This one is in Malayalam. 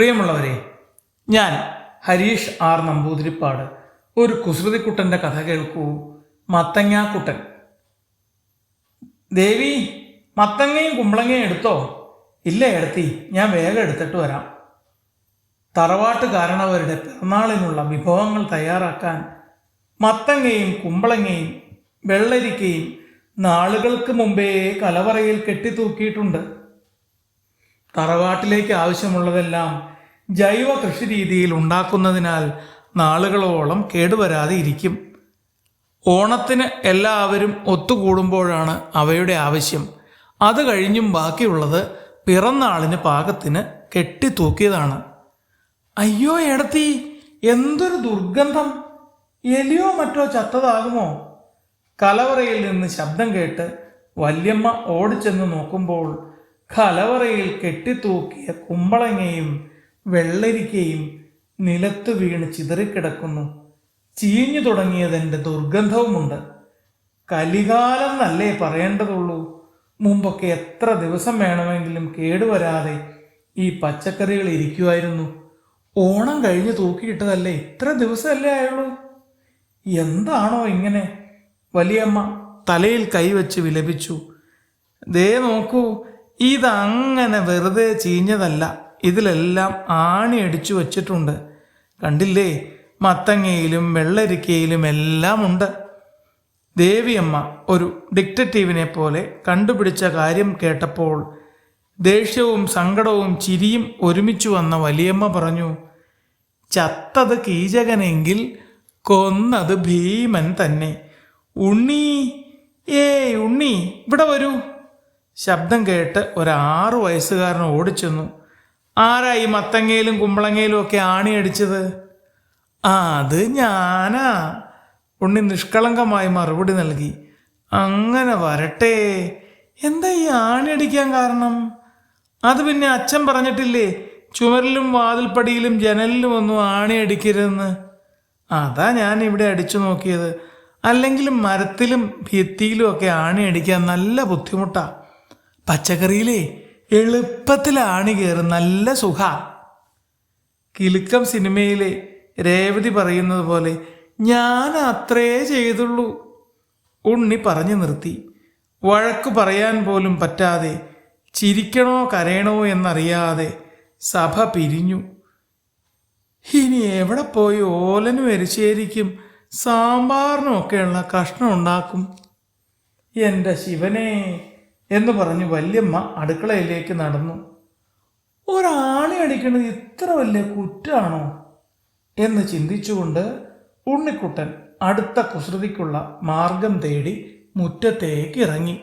പ്രിയമുള്ളവരെ ഞാൻ ഹരീഷ് ആർ നമ്പൂതിരിപ്പാട് ഒരു കുസൃതിക്കുട്ടന്റെ കഥ കേൾക്കൂ. മത്തങ്ങാക്കുട്ടൻ. ദേവി മത്തങ്ങയും കുമ്പളങ്ങയും എടുത്തോ? ഇല്ല എടുത്തി. ഞാൻ വേഗം എടുത്തിട്ട് വരാം. തറവാട്ട് കാരണവരുടെ പിറന്നാളിനുള്ള വിഭവങ്ങൾ തയ്യാറാക്കാൻ മത്തങ്ങയും കുമ്പളങ്ങയും വെള്ളരിക്കയും നാളുകൾക്ക് മുമ്പേ കലവറയിൽ കെട്ടിത്തൂക്കിയിട്ടുണ്ട്. തറവാട്ടിലേക്ക് ആവശ്യമുള്ളതെല്ലാം ജൈവ കൃഷി രീതിയിൽ ഉണ്ടാക്കുന്നതിനാൽ നാളുകളോളം കേടുവരാതെ ഇരിക്കും. ഓണത്തിന് എല്ലാവരും ഒത്തുകൂടുമ്പോഴാണ് അവയുടെ ആവശ്യം. അത് കഴിഞ്ഞും ബാക്കിയുള്ളത് പിറന്നാളിന് പാകത്തിന് കെട്ടിത്തൂക്കിയതാണ്. അയ്യോ എടത്തി എന്തൊരു ദുർഗന്ധം! എലിയോ മറ്റോ ചത്തതാകുമോ? കലവറയിൽ നിന്ന് ശബ്ദം കേട്ട് വല്യമ്മ ഓടിച്ചെന്ന് നോക്കുമ്പോൾ കലവറയിൽ കെട്ടിത്തൂക്കിയ കുമ്പളങ്ങയും വെള്ളരിക്കയും നിലത്തു വീണ് ചിതറിക്കിടക്കുന്നു. ചീഞ്ഞു തുടങ്ങിയതിന്റെ ദുർഗന്ധവുമുണ്ട്. കലികാലം എന്നല്ലേ പറയേണ്ടതുള്ളൂ? മുമ്പൊക്കെ എത്ര ദിവസം വേണമെങ്കിലും കേടുവരാതെ ഈ പച്ചക്കറികൾ ഇരിക്കുമായിരുന്നു ഓണം കഴിഞ്ഞ് തൂക്കിയിട്ടതല്ലേ ഇത്ര ദിവസമല്ലേ ആയുള്ളൂ? എന്താണോ ഇങ്ങനെ? വലിയമ്മ തലയിൽ കൈവച്ച് വിലപിച്ചു. ദേ നോക്കൂ ഇതങ്ങനെ വെറുതെ ചീഞ്ഞതല്ല. ഇതിലെല്ലാം ആണി അടിച്ചു വച്ചിട്ടുണ്ട്. കണ്ടില്ലേ? മത്തങ്ങയിലും വെള്ളരിക്കയിലും എല്ലാം ഉണ്ട് ദേവിയമ്മ ഒരു ഡിക്റ്ററ്റീവിനെ പോലെ കണ്ടുപിടിച്ച കാര്യം കേട്ടപ്പോൾ ദേഷ്യവും സങ്കടവും ചിരിയും ഒരുമിച്ചു വന്ന വലിയമ്മ പറഞ്ഞു ചത്തത് കീചകനെങ്കിൽ കൊന്നത് ഭീമൻ തന്നെ. ഉണ്ണി ഏയ് ഉണ്ണി ഇവിടെ വരൂ. ശബ്ദം കേട്ട് ഒരാറു വയസ്സുകാരൻ ഓടിച്ചെന്നു. ആരാ ഈ മത്തങ്ങയിലും കുമ്പളങ്ങയിലും ഒക്കെ ആണിയടിച്ചത്? ആ അത് ഞാനാ. ഉണ്ണി നിഷ്കളങ്കമായി മറുപടി നൽകി. അങ്ങനെ വരട്ടെ. എന്താ ഈ ആണിയടിക്കാൻ കാരണം? അത് പിന്നെ അച്ഛൻ പറഞ്ഞിട്ടില്ലേ ചുമരിലും വാതിൽപ്പടിയിലും ജനലിലും ഒന്നും ആണി അടിക്കരുതെന്ന് അതാ ഞാൻ ഇവിടെ അടിച്ചു നോക്കിയത്. അല്ലെങ്കിലും മരത്തിലും ഭിത്തിയിലും ഒക്കെ ആണി അടിക്കാൻ നല്ല ബുദ്ധിമുട്ടാ. പച്ചക്കറിയിലേ എളുപ്പത്തിൽ ആണി കയറും. നല്ല സുഖ. കിലുക്കം സിനിമയിലെ രേവതി പറയുന്നത് പോലെ ഞാൻ അത്രേ ചെയ്തുള്ളൂ. ഉണ്ണി പറഞ്ഞു നിർത്തി. വഴക്ക് പറയാൻ പോലും പറ്റാതെ ചിരിക്കണോ കരയണോ എന്നറിയാതെ സഭ പിരിഞ്ഞു. ഇനി എവിടെ പോയി ഓലനും എരിശ്ശേരിക്കും സാമ്പാറിനും ഒക്കെയുള്ള കഷ്ണം ഉണ്ടാക്കും? എന്റെ ശിവനെ. എന്ന് പറഞ്ഞ് വല്യമ്മ അടുക്കളയിലേക്ക് നടന്നു. ഒരാണി അടിക്കുന്നത് ഇത്ര വലിയ കുറ്റാണോ? എന്ന് ചിന്തിച്ചുകൊണ്ട് ഉണ്ണിക്കുട്ടൻ അടുത്ത കുസൃതിക്കുള്ള മാർഗം തേടി മുറ്റത്തേക്ക് ഇറങ്ങി.